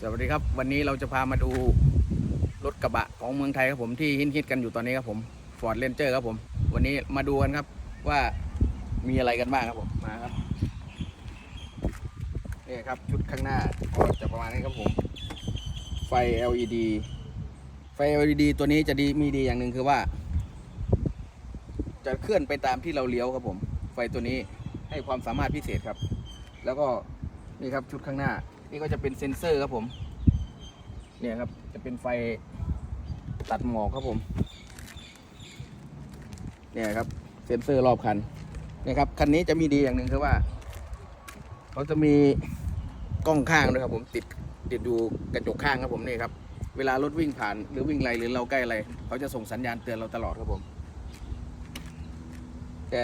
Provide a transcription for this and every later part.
สวัสดีครับ วันนี้เราจะพามาดูรถกระบะของเมืองไทยครับผมที่ฮิตๆกันอยู่ตอนนี้ครับผม Ford Ranger ครับผม วันนี้มาดูกันครับว่ามีอะไรกันบ้างครับผมมาครับนี่ครับชุดข้างหน้าก็จะประมาณนี้ครับผม ไฟ LED ไฟ LED ตัวนี้จะดีมีดีอย่างหนึ่งคือว่า จะเคลื่อนไปตามที่เราเลี้ยวครับผม ไฟตัวนี้ให้ความสามารถพิเศษครับ แล้วก็นี่ครับชุดข้างหน้า นี่ก็จะเป็นเซ็นเซอร์ครับผม เนี่ยครับจะเป็นไฟตัดหมอกครับผม เนี่ยครับเซ็นเซอร์รอบคันเนี่ยครับคันนี้จะมีดีอย่างหนึ่งคือว่าเขาจะมีกล้องข้างด้วยครับ ผมติดติดอยู่กระจกข้างครับผมนี่ครับ เวลารถวิ่งผ่านหรือวิ่งไรหรือเราใกล้อะไรเขาจะส่งสัญญาณเตือนเราตลอดครับผม แต่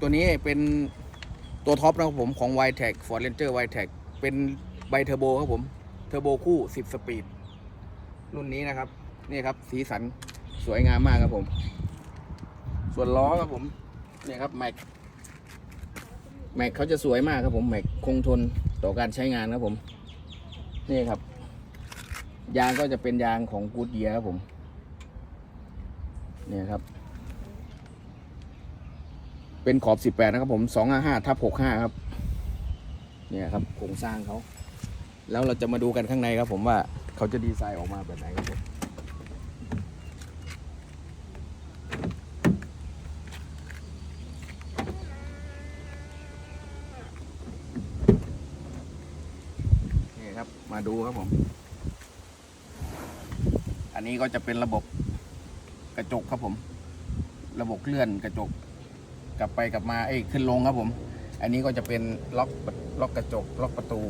ตัวนี้เป็นตัวท็อปนะครับผมของ y t e c Ford Ranger y t e c เป็น ไบเทอร์โบครับผมเทอร์โบคู่ 10 สปีด รุ่นนี้นะครับ นี่ครับ สีสันสวยงามมากครับผม ส่วนล้อครับผมเนี่ยครับแม็กแม็กเขาจะสวยมากครับผมแม็กคงทนต่อการใช้งานครับผม นี่ครับ ยางก็จะเป็นยางของกูดเยียครับผม เนี่ยครับ เป็นขอบ 18 นะครับผม255ทับ65 ครับ เนี่ยครับโครงสร้างเขา แล้วเราจะมาดูกันข้างในครับผมว่าเขาจะดีไซน์ออกมาแบบไหนครับผมนี่ครับมาดูครับผม อันนี้ก็จะเป็นระบบกระจกครับผม ระบบเลื่อนกระจก กลับไปกลับมาเอ้ยขึ้นลงครับผม อันนี้ก็จะเป็นล็อกล็อกกระจกล็อกประตู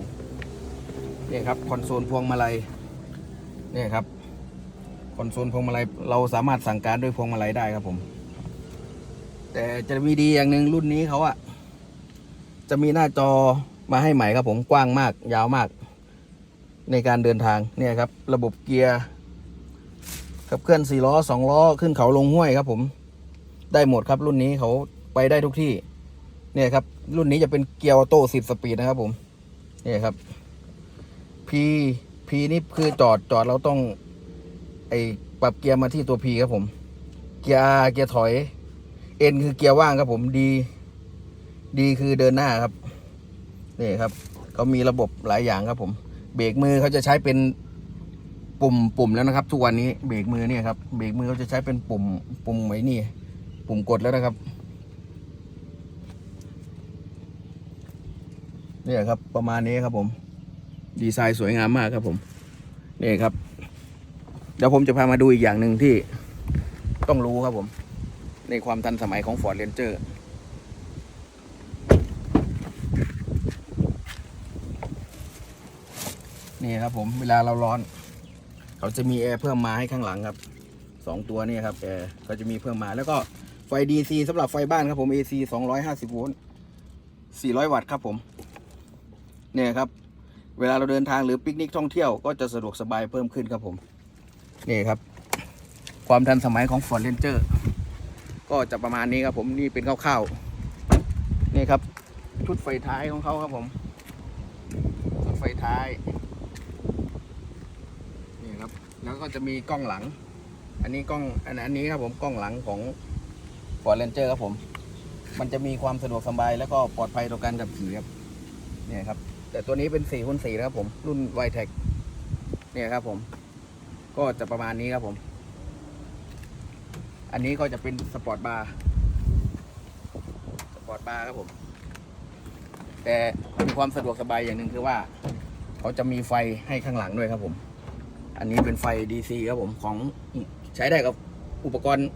นี่ครับคอนโซลพวงมาลัยนี่ครับคอนโซลพวงมาลัยเราสามารถสั่งการด้วยพวงมาลัยได้ครับผม แต่จะมีดีอย่างหนึ่งรุ่นนี้เขาอะจะมีหน้าจอมาให้ใหม่ครับผมกว้างมาก ยาวมาก ในการเดินทางเนี่ยครับ ระบบเกียร์ขับเคลื่อนสี่ล้อสองล้อขึ้นเขาลงห้วยครับ ผม ได้หมดครับรุ่นนี้เขาไปได้ทุกที่ เนี่ยครับ รุ่นนี้จะเป็นเกียร์ออโต้สิบสปีดนะครับผมเนี่ยครับ P P นี่คือจอดจอดเราต้อง ไอปรับเกียร์มาที่ตัว P ครับผม เกียร์ R เกียร์ถอย N คือเกียร์ว่างครับผม D D คือเดินหน้าครับนี่ครับเขามีระบบหลายอย่างครับผม เบรกมือเขาจะใช้เป็นปุ่มปุ่มแล้วนะครับ ทุกวันนี้เบรกมือเนี่ยครับเบรกมือเขาจะใช้เป็นปุ่ม ปุ่มไว้นี่ ปุ่มกดแล้วนะครับเนี่ยครับ ประมาณนี้ครับผม ดีไซน์สวยงามมากครับผมนี่ครับ เดี๋ยวผมจะพามาดูอีกอย่างหนึ่งที่ต้องรู้ครับผม ในความทันสมัยของ Ford Ranger นี่ครับผมเวลาเราร้อน เขาจะมีแอร์เพิ่มมาให้ข้างหลังครับสองตัวนี่ครับแอร์เขาจะมีเพิ่มมาแล้วก็ไฟ DC สำหรับไฟบ้านครับผม AC 250 โวลต์400 วัตต์ครับผม เนี่ยครับ เวลาเราเดินทางหรือปิกนิกท่องเที่ยวก็จะสะดวกสบายเพิ่มขึ้นครับผม นี่ครับ ความทันสมัยของ Ford Ranger ก็จะประมาณนี้ครับผมนี่เป็นคร่าวๆนี่ครับ ชุดไฟท้ายของเขาครับผม ชุดไฟท้าย นี่ครับ แล้วก็จะมีกล้องหลัง อันนี้กล้องอันนนี้ครับผมกล้องหลังของ Ford Ranger ครับผม มันจะมีความสะดวกสบายแล้วก็ปลอดภัยต่อการขับขี่ครับ เนี่ยครับ แต่ตัวนี้เป็น4คูณ4นะครับผมรุ่น y t e c เนี่ยครับผม ก็จะประมาณนี้ครับผม อันนี้ก็จะเป็นสปอร์ตบาร์สปอร์ตบาร์ครับผม แต่มีความสะดวกสบายอย่างหนึ่งคือว่า เขาจะมีไฟให้ข้างหลังด้วยครับผม อันนี้เป็นไฟ DC ครับผมของใช้ได้กับอุปกรณ์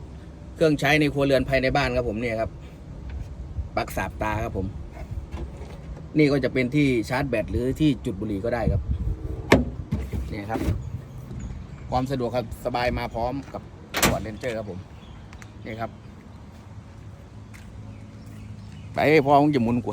เครื่องใช้ในครัวเรือนภายในบ้านครับผมเนี่ยครับปลั๊กสาบตาครับผม นี่ก็จะเป็นที่ชาร์จแบตหรือที่จุดบุหรี่ก็ได้ครับเนี่ยครับ ความสะดวกครับสบายมาพร้อมกับฟอร์ดเรนเจอร์ครับผมนี่ครับไปพ่อมึงจะมุนกว่า